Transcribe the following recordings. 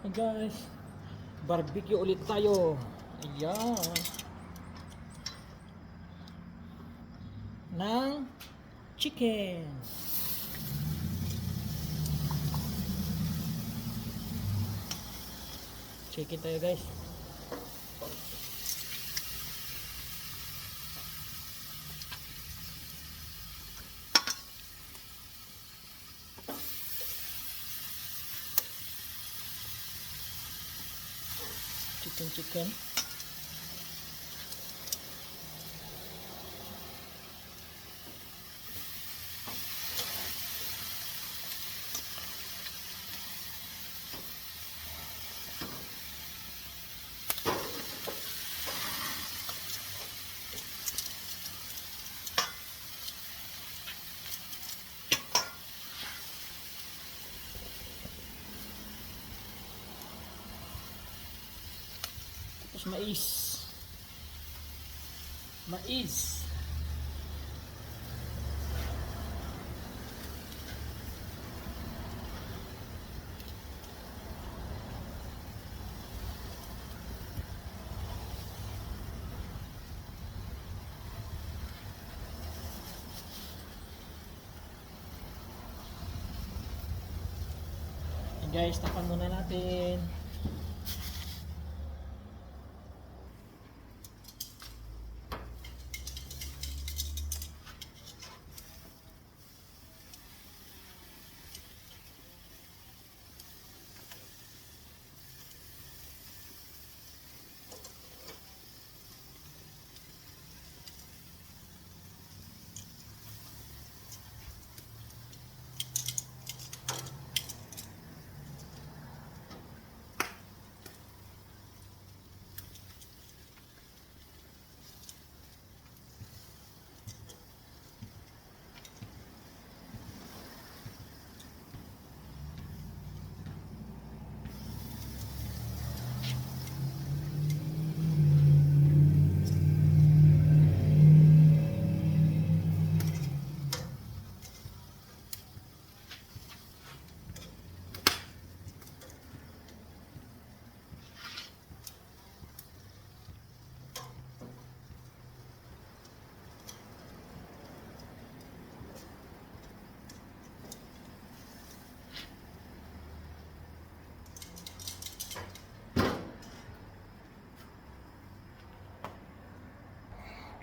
Hey guys, barbecue ulit tayo. Ayan. Ng chicken. Chicken tayo guys. Chicken chicken. Tapos mais. Mais. Guys, tapan muna natin.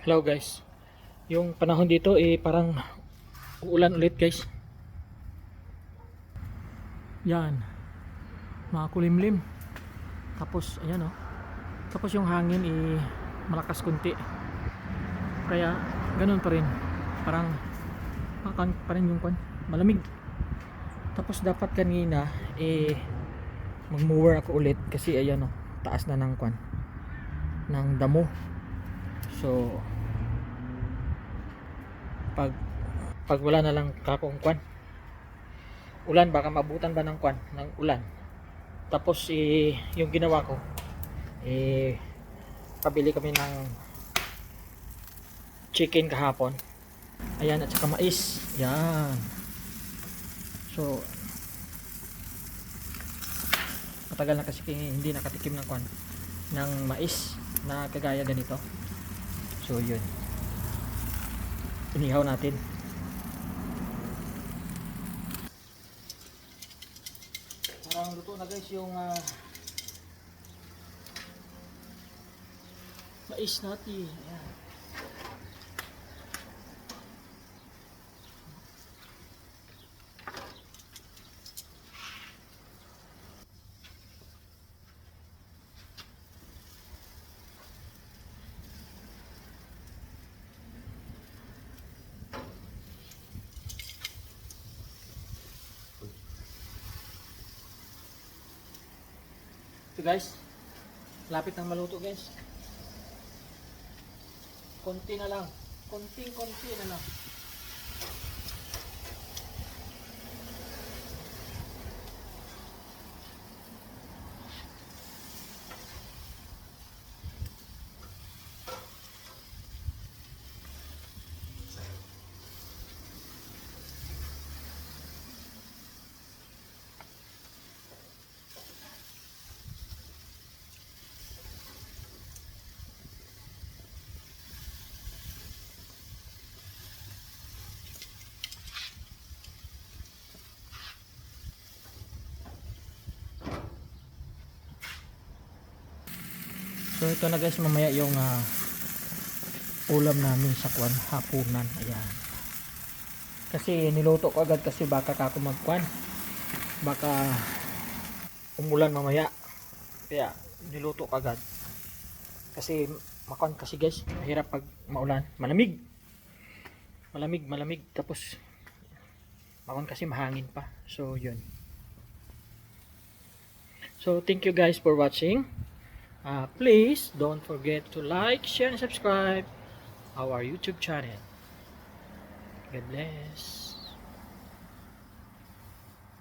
Hello guys. Yung panahon dito eh parang uulan ulit guys. Yan. Mga kulimlim. Tapos ayan oh. Tapos yung hangin eh malakas kunti. Kaya ganun pa rin. Parang makan pa rin yung kwan. Malamig. Tapos dapat kanina eh mag-mower ako ulit kasi ayan oh, taas na ng kwan ng damo. So pag pag wala na lang kakong kwan. Ulan baka mabutan ba ng kwan ng ulan. Tapos eh, yung ginawa ko eh pabili kami ng chicken kahapon. Ayan at saka mais. Yan. So matagal na kasi hindi nakatikim ng kwan ng mais na kagaya ganito. So yun inihaw natin parang luto na guys yung ah, mais natin Ayan. Ito guys, lapit ng maluto guys. Konti na lang. Konting-konti na lang. So ito na guys mamaya yung ah, ulam namin sa kwan hapunan. Ayan. Kasi niluto ko agad kasi baka kako magkwan. Baka umulan mamaya. Kaya niluto ko agad. Kasi makwan kasi guys, mahirap pag maulan. Malamig. Malamig, malamig. Tapos makwan kasi mahangin pa. So yun. So thank you guys for watching. Uh, please don't forget to like, share, and subscribe our YouTube channel. God bless.